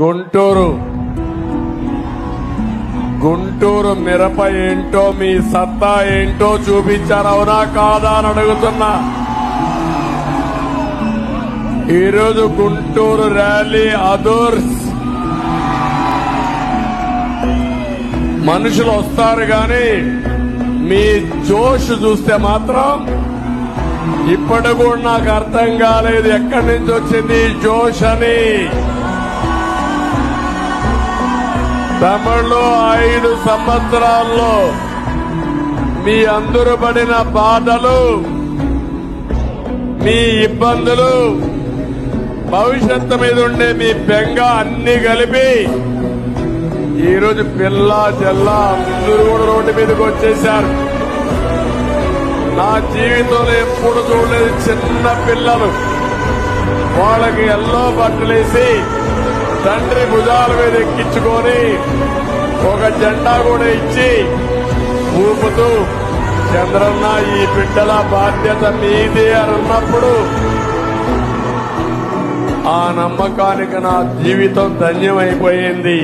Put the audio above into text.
గుంటూరు. గుంటూరు మిరప ఏంటో మీ సత్తా ఏంటో చూపించారు అవునా కాదా అని అడుగుతున్నా. ఈరోజు గుంటూరు ర్యాలీ అదర్స్. మనుషులు వస్తారు కానీ మీ జోష్ చూస్తే మాత్రం ఇప్పటి కూడా నాకు అర్థం కాలేదు ఎక్కడి నుంచి వచ్చింది జోష్ అని. తమిళ్ళో ఐదు సంవత్సరాల్లో మీ అందరూ పడిన బాధలు మీ ఇబ్బందులు భవిష్యత్తు మీద ఉండే మీ బెంగ అన్ని కలిపి ఈరోజు పిల్ల చెల్ల అందరూ కూడా రోడ్డు మీదకి వచ్చేశారు. నా జీవితంలో ఎప్పుడు చూడలేదు చిన్న పిల్లలు. వాళ్ళకి ఎల్లో బట్టలేసి తండ్రి భుజాల మీద ఎక్కించుకొని ఒక జెండా కూడా ఇచ్చి ఊపుతూ చంద్రన్న ఈ బిడ్డల బాధ్యత మీదే అని అన్నప్పుడు ఆ నమ్మకానికి నా జీవితం ధన్యమైపోయింది.